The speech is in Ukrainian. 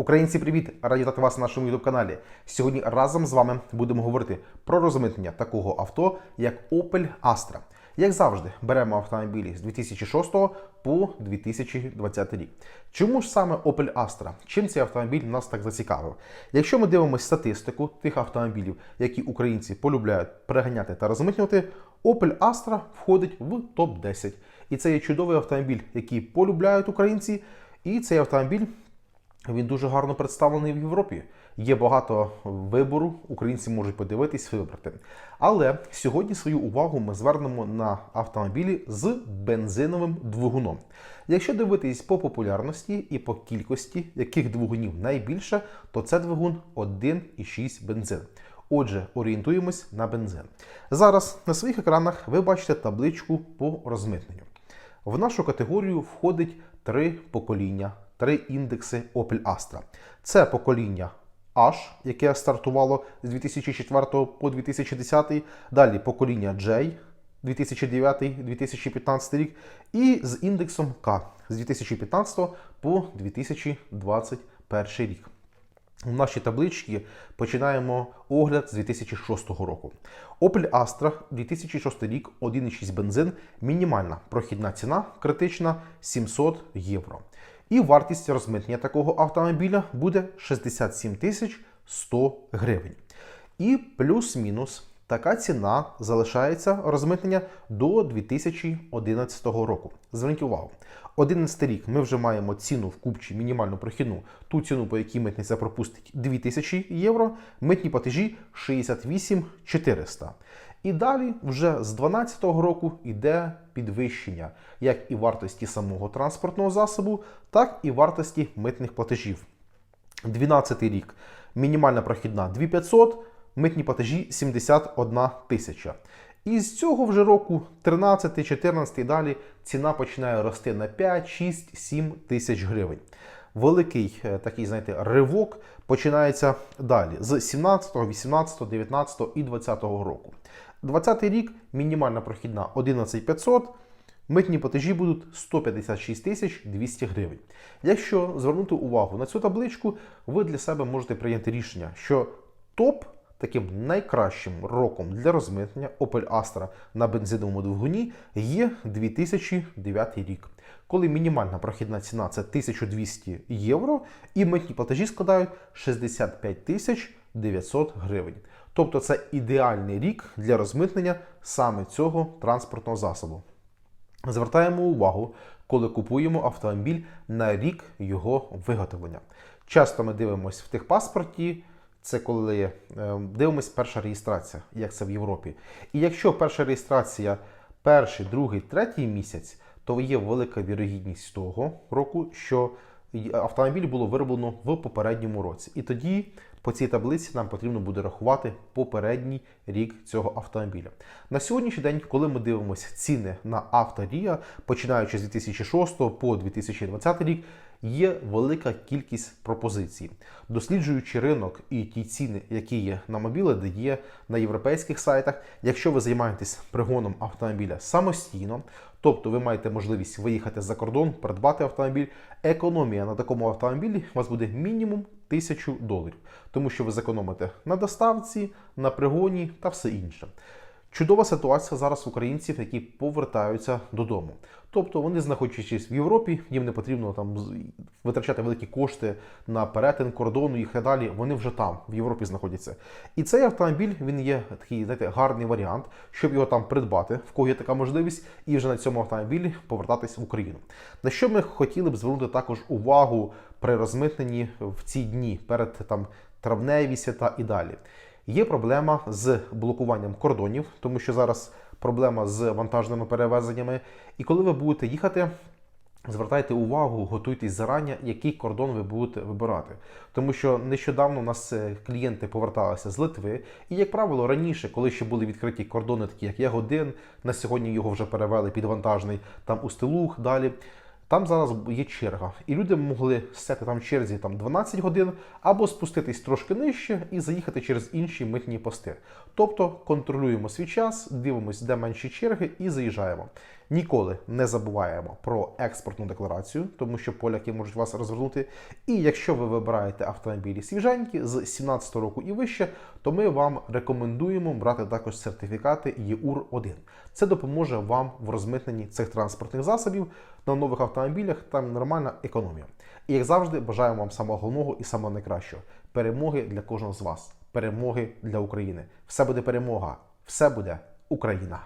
Українці, привіт! Раді вітати вас на нашому youtube каналі. Сьогодні разом з вами будемо говорити про розмитнення такого авто, як Opel Astra. Як завжди, беремо автомобілі з 2006 по 2020 рік. Чому ж саме Opel Astra? Чим цей автомобіль нас так зацікавив? Якщо ми дивимося статистику тих автомобілів, які українці полюбляють переганяти та розмитнювати, Opel Astra входить в топ-10. І це є чудовий автомобіль, який полюбляють українці. І цей автомобіль він дуже гарно представлений в Європі. Є багато вибору, українці можуть подивитись, вибрати. Але сьогодні свою увагу ми звернемо на автомобілі з бензиновим двигуном. Якщо дивитись по популярності і по кількості, яких двигунів найбільше, то це двигун 1,6 бензин. Отже, орієнтуємось на бензин. Зараз на своїх екранах ви бачите табличку по розмитненню. В нашу категорію входить три покоління, три індекси Opel Astra. Це покоління H, яке стартувало з 2004 по 2010, далі покоління J 2009-2015 рік, і з індексом K з 2015 по 2021 рік. У нашій табличці починаємо огляд з 2006 року. Opel Astra 2006 рік 1,6 бензин, мінімальна прохідна ціна критична 700 євро. І вартість розмитнення такого автомобіля буде 67 тисяч 100 гривень. І плюс-мінус така ціна залишається розмитнення до 2011 року. Зверніть увагу, 11 рік ми вже маємо ціну в купчі мінімальну прохідну, ту ціну, по якій митниця пропустить 2000 євро, митні платежі 68 400. І далі вже з 2012 року йде підвищення як і вартості самого транспортного засобу, так і вартості митних платежів. 12 рік мінімальна прохідна 2500, митні платежі 71 тисяча. І з цього вже року, 13, 14 і далі, ціна починає рости на 5, 6, 7 тисяч гривень. Великий е, такий, знаєте, ривок починається далі з 17, 18, 19 і 20 року. 20 рік мінімальна прохідна 11500, митні платежі будуть 156 тисяч 200 гривень. Якщо звернути увагу на цю табличку, ви для себе можете прийняти рішення, що топ таким найкращим роком для розмитнення Opel Astra на бензиновому двигуні є 2009 рік, коли мінімальна прохідна ціна це 1200 євро, і митні платежі складають 65 тисяч 900 гривень. Тобто це ідеальний рік для розмитнення саме цього транспортного засобу. Звертаємо увагу, коли купуємо автомобіль на рік його виготовлення. Часто ми дивимося в техпаспорті, це коли е, дивимося перша реєстрація, як це в Європі. І якщо перша реєстрація перший, другий, третій місяць, то є велика вірогідність того року, що автомобіль було вироблено в попередньому році. І тоді по цій таблиці нам потрібно буде рахувати попередній рік цього автомобіля. На сьогоднішній день, коли ми дивимося ціни на авторія, починаючи з 2006 по 2020 рік, є велика кількість пропозицій. Досліджуючи ринок і ті ціни, які є на мобіле, де є на європейських сайтах, якщо ви займаєтесь пригоном автомобіля самостійно, тобто ви маєте можливість виїхати за кордон, придбати автомобіль, економія на такому автомобілі у вас буде мінімум 1000 доларів, тому що ви зекономите на доставці, на пригоні та все інше. Чудова ситуація зараз українців, які повертаються додому. Тобто вони, знаходячись в Європі, їм не потрібно там витрачати великі кошти на перетин кордону і так далі. Вони вже там, в Європі, знаходяться. І цей автомобіль він є такий знаєте, гарний варіант, щоб його там придбати, в кого є така можливість, і вже на цьому автомобілі повертатись в Україну. На що ми хотіли б звернути також увагу при розмитненні в ці дні перед там травневі свята і далі. Є проблема з блокуванням кордонів, тому що зараз проблема з вантажними перевезеннями. І коли ви будете їхати, звертайте увагу, готуйтесь зарані, який кордон ви будете вибирати. Тому що нещодавно у нас е, клієнти поверталися з Литви, і, як правило, раніше, коли ще були відкриті кордони, такі як Ягодин, на сьогодні його вже перевели під вантажний, там Устилух, далі. Там зараз є черга, і люди могли сяти там в черзі там 12 годин або спуститись трошки нижче і заїхати через інші митні пости. Тобто контролюємо свій час, дивимося, де менші черги, і заїжджаємо. Ніколи не забуваємо про експортну декларацію, тому що поляки можуть вас розвернути. І якщо ви вибираєте автомобілі свіженькі з 17 року і вище, то ми вам рекомендуємо брати також сертифікати ЄУР 1 Це допоможе вам в розмитненні цих транспортних засобів на нових автомобілях. Там нормальна економія. І як завжди, бажаємо вам самого головного і самого найкращого перемоги для кожного з вас, перемоги для України. Все буде перемога, все буде Україна.